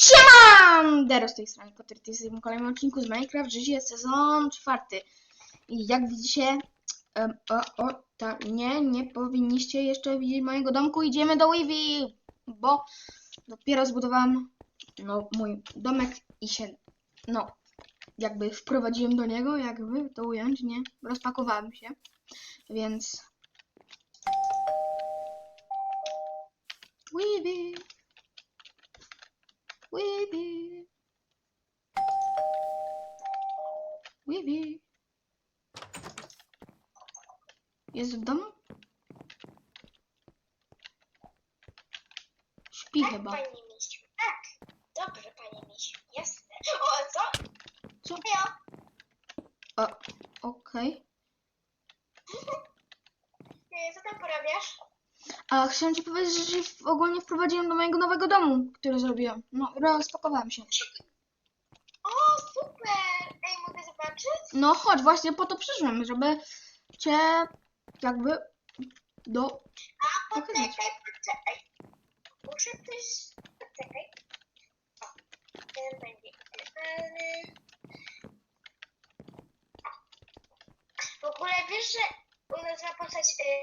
Siema! Dero z tej strony Kotyr, to jest w kolejnym odcinku z Minecraft Życie sezon czwarty. I jak widzicie, em, o, o, ta, nie, nie powinniście jeszcze widzieć mojego domku. Idziemy do Weavy, bo dopiero zbudowałam no, mój domek i się, no, jakby wprowadziłem do niego, jakby to ująć, nie? Rozpakowałem się, więc... Jest w domu? Śpi Tak, chyba. panie misiu, tak. Dobrze, panie misiu, jasne. O, co? Co? Ja. A, okej. E, Co tam porabiasz? A chciałam ci powiedzieć, że się w- ogólnie wprowadziłem do mojego nowego domu, który zrobiłem. No, rozpakowałem się. O, super! Ej, mogę zobaczyć? No chodź, właśnie po to przyszłem, żeby cię jakby do... A, Pokazać. poczekaj, poczekaj. Muszę też... Poczekaj. O, ten będzie idealny. W ogóle wiesz, że u nas ma powstać e,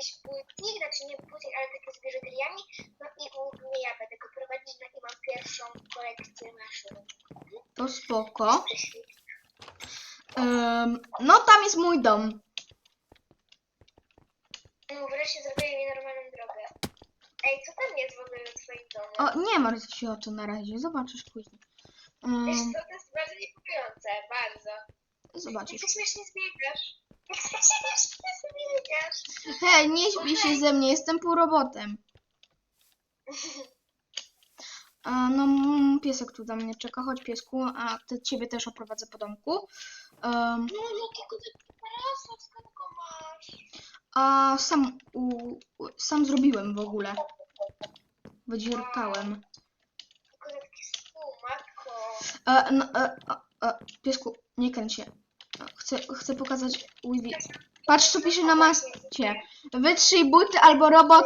znaczy nie spółnik, ale takie z biżuteriami. No i głównie ja będę go prowadzić, no i mam pierwszą kolekcję maszyn. To spoko. Em, no tam jest mój dom. Ej, co tam jest w ogóle w twoim domu? O, nie martw się o to na razie, zobaczysz później. Wiesz co, to jest bardzo niepokojące, bardzo. zobaczysz. Śmiesznie zbiegasz. Jak ty śmiesznie zbiegasz. Hej, nie śpij się ze mnie, jestem półrobotem. A, no, mm, piesek tu na mnie czeka, chodź piesku, a ty, ciebie też oprowadzę po domku. Um, No jakiego ty parasa, skąd go masz? a sam, u, u, sam zrobiłem w ogóle. Wydzierkałem. Tylko za taki stół, matko. E, no, e, e, e, piesku, nie kręć się. E, Chcę, chcę pokazać Weavy. Patrz, co pisze na masce. Wytrzyj buty albo robot,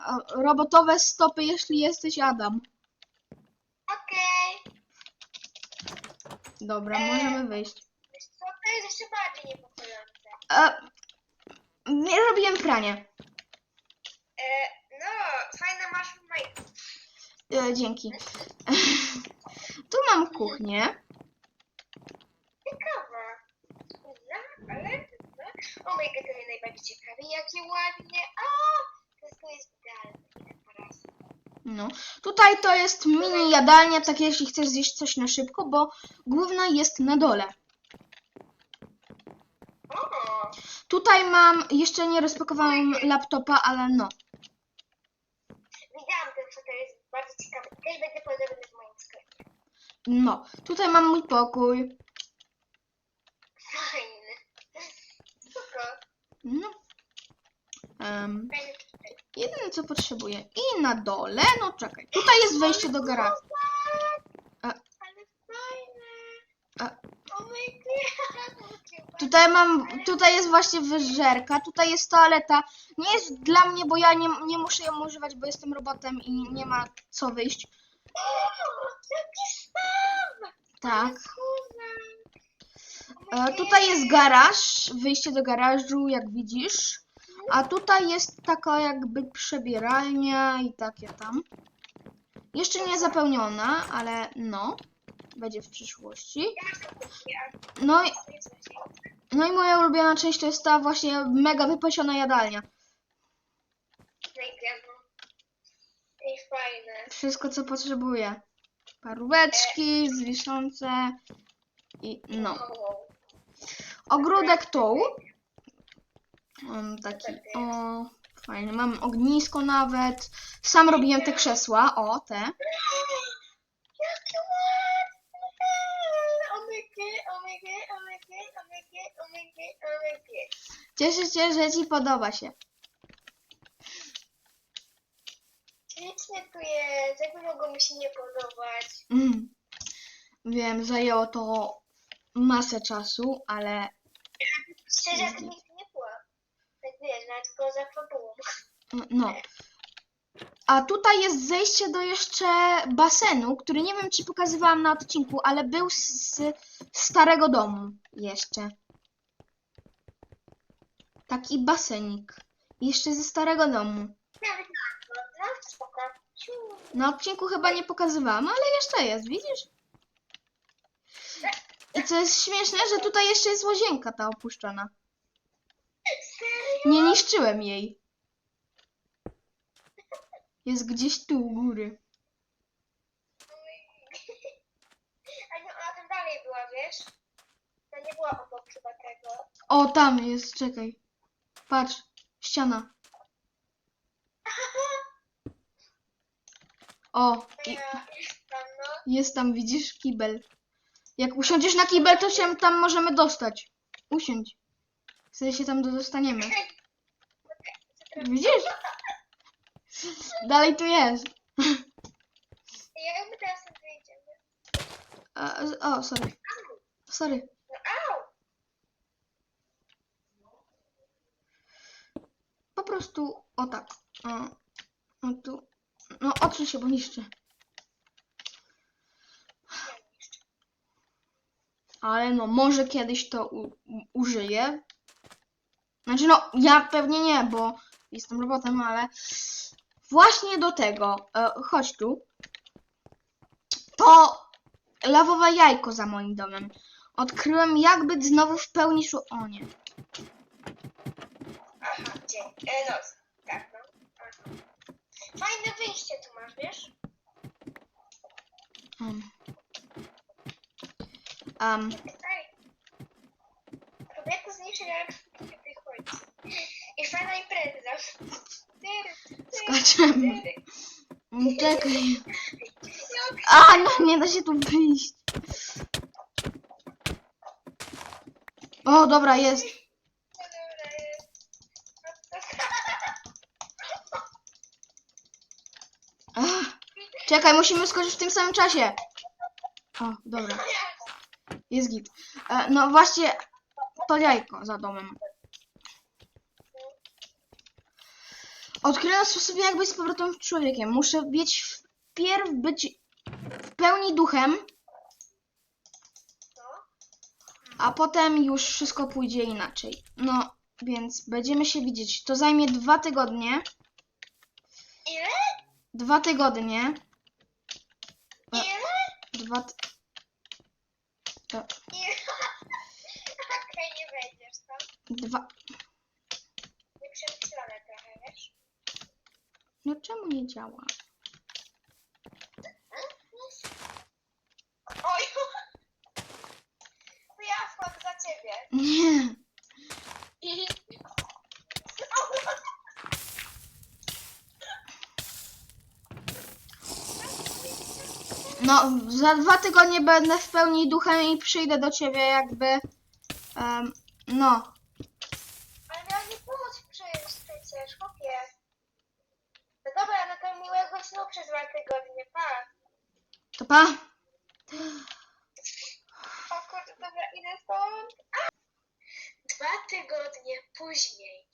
e, robotowe stopy, jeśli jesteś Adam. Okej. Dobra, Eee. możemy wyjść. Wiesz co, to jest jeszcze bardziej niepokojące. E, nie robiłem pranie. E, no, fajne masz majtki. E, dzięki. tu mam kuchnię. Ciekawa. No, ale... No. O my god, to mnie najbardziej ciekawi. Jakie ładnie. A, to jest idealne. No. Tutaj to jest mini jadalnia, tak jeśli chcesz zjeść coś na szybko, bo główna jest na dole. O, Tutaj mam, jeszcze nie rozpakowałam laptopa, ale no. widziałam ten fotel, jest bardzo ciekawy. I też będzie podobny w moim sklepie. No. Tutaj mam mój pokój. Fajny. Spoko. No. Tutaj. jedyne co potrzebuję. I na dole, no czekaj. Tutaj jest wejście do garażu. Ale fajne. Tutaj mam, tutaj jest właśnie wyżerka, tutaj jest toaleta. Nie jest dla mnie, bo ja nie, nie muszę ją używać, bo jestem robotem i nie ma co wyjść. Tak. E, tutaj jest garaż, wyjście do garażu, jak widzisz. A tutaj jest taka jakby przebieralnia i takie tam. Jeszcze nie zapełniona, ale no, będzie w przyszłości. No i, no i moja ulubiona część to jest ta właśnie mega wypasiona jadalnia. Wszystko co potrzebuję. Paróweczki, zwiszące i no. Ogródek tu. Mam taki, o, fajny. Mam ognisko nawet. Sam robiłem te krzesła, o, te. Jakie ładne! Cieszę się, że ci podoba się. Ślicznie tu jest. Jakby mogło mi się nie podobać. Mm. Wiem, zajęło to masę czasu, ale Szczerze, to nigdy nie było. Tak wiesz, nawet poza fabułą. no. A tutaj jest zejście do jeszcze basenu, który nie wiem, czy pokazywałam na odcinku, ale był z, z starego domu jeszcze. Taki basenik. Jeszcze ze starego domu. Nawet na to, no spoko. Na odcinku chyba nie pokazywałam, ale jeszcze jest, widzisz? I co jest śmieszne, że tutaj jeszcze jest łazienka ta opuszczona. Serio? Nie niszczyłem jej. Jest gdzieś tu u góry. A nie, ona tam dalej była, wiesz? To nie była obok chyba tego. O, tam jest, czekaj. Patrz, ściana. O, i- jest tam, widzisz, kibel. Jak usiądziesz na kibel, to się tam możemy dostać. Usiądź. Wtedy się tam dostaniemy. Widzisz? Dalej tu jest. Jak my teraz wyjdziemy? A, o, sorry. Sorry. No au! Po prostu, o tak. O, o tu. No, odsuń się, bo niszczę. Ale no, może kiedyś to użyję. Znaczy, no, ja pewnie nie, bo jestem robotem, ale właśnie do tego, e, chodź tu. To lawowe jajko za moim domem. Odkryłem, jak być znowu w pełni szu... O nie. Aha, dzień. E, noc. Fajne wyjście tu masz, wiesz? Um. Um, Ej. Kobietu zniszczy jak w chodźcy. I fajna impreza. Mm, Czekaj. A, no nie da się tu wyjść. O, dobra, jest. to dobra jest. Ach, czekaj, musimy skoczyć w tym samym czasie. O, dobra, jest git. E, no właśnie, to jajko za domem. Odkryłem sposób, jak być z powrotem człowiekiem. Muszę być wpierw być w pełni duchem, a potem już wszystko pójdzie inaczej. No, więc będziemy się widzieć. To zajmie dwa tygodnie. Ile? Dwa tygodnie. Dwa. To? Okej, nie będziesz tam. dwa. Nie przemyślane trochę, wiesz? No czemu nie działa? Oj! To ja wchodzę za ciebie. Nie. No, za dwa tygodnie będę w pełni duchem i przyjdę do ciebie jakby. em, no. Ale miałam mi pomóc przecież, przecież, chłopie. No dobra, no to miłego snu przez dwa tygodnie, pa. To pa. O kurde, dobra, idę stąd. A! Dwa tygodnie później.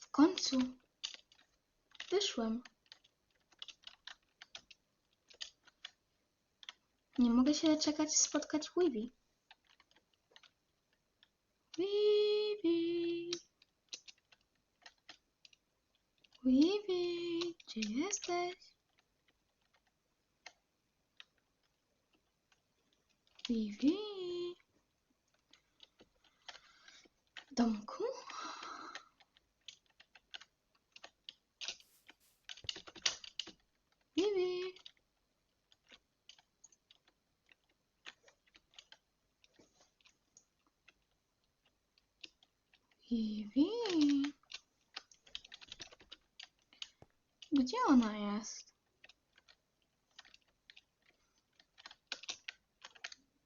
W końcu. Wyszłem. Nie mogę się doczekać spotkać Wiwi. Wiwi. Wiwi, gdzie jesteś? Wiwi. W domku? Wiwi. Wiwi. Gdzie ona jest?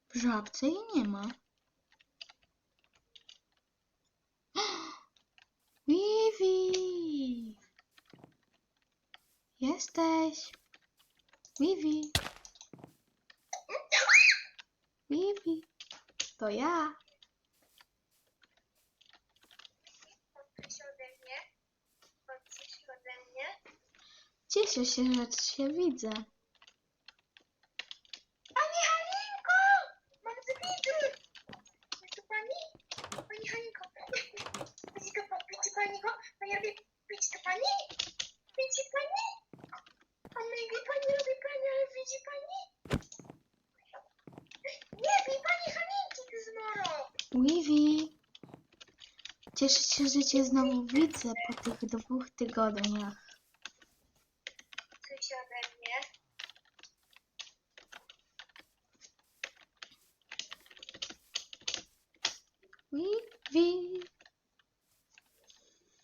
W żabce jej nie ma. Wiwi. Jesteś. Wiwi. Wiwi. To ja. Odkryć ode mnie. Cieszę się, że cię widzę. Pani Halinko! Mam! Jest tu pani? Pani Halinko! Widzi to pani? Widzi pani go? Pani robi... Widzi to pani? Widzi pani? A maybe pani robi pani, ale widzi pani? Nie bij pani Halinki, ty zmoro! Wiwi, cieszę się, że cię znowu widzę po tych dwóch tygodniach. Się ode mnie. Wiwi,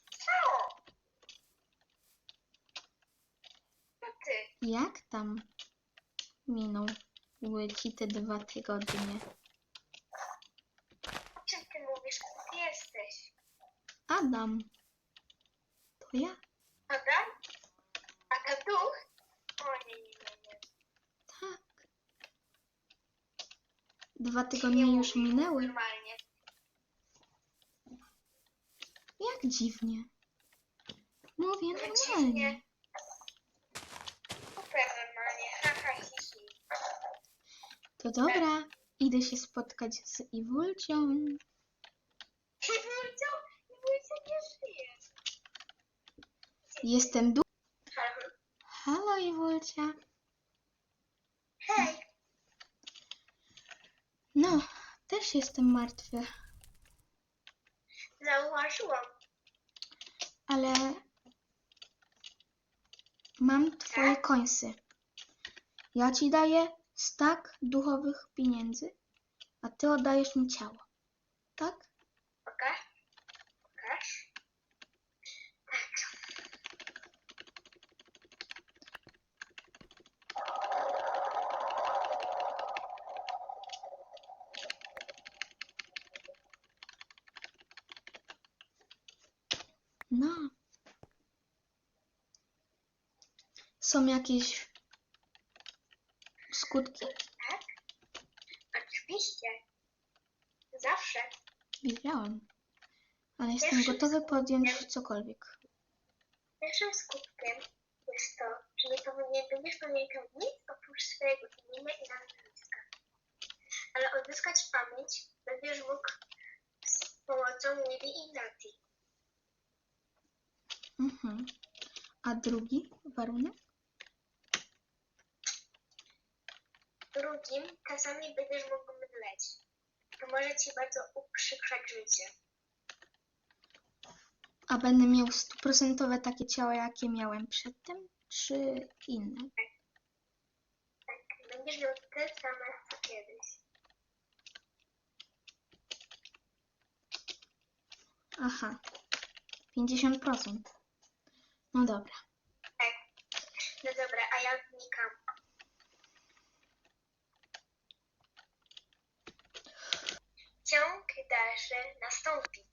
Co? No ty. jak tam minęły ci te dwa tygodnie? O czym ty mówisz? Ty jesteś. Adam, to ja? Adam? Adam duch? O nie, nie, nie, nie. Tak. Dwa tygodnie już minęły. Normalnie. Jak dziwnie. Mówię normalnie. dziwnie. Super normalnie. Ha, ha, hi, hi. To dobra, idę się spotkać z Iwulcią. Wrócił, i wrócił nie żyje. Jestem du... Halo Iwulcia. Hej, No, też jestem martwy, zauważyłam. ale mam twoje końsy. Ja ci daję stak duchowych pieniędzy, a ty oddajesz mi ciało. Tak? Pokaż. Pokaż. Tak. No. Są jakieś skutki? Tak? Oczywiście. Zawsze. Wiedziałem. Ale jestem Pierwszym gotowy podjąć skutkiem- cokolwiek. Pierwszym skutkiem jest to, że nie, będziesz pamiętał nic oprócz swojego imienia i nazwiska. Ale odzyskać pamięć będziesz mógł z pomocą Lili i Nati. Mhm. A drugi warunek? Drugim czasami będziesz mógł mdleć. To może ci bardzo uprzykrzać życie. A będę miał stuprocentowe takie ciało, jakie miałem przedtem? Czy inne? Tak, będziesz miał te same co kiedyś. Aha. 50%. No dobra. No dobra, a ja znikam. Ciąg dalszy nastąpi.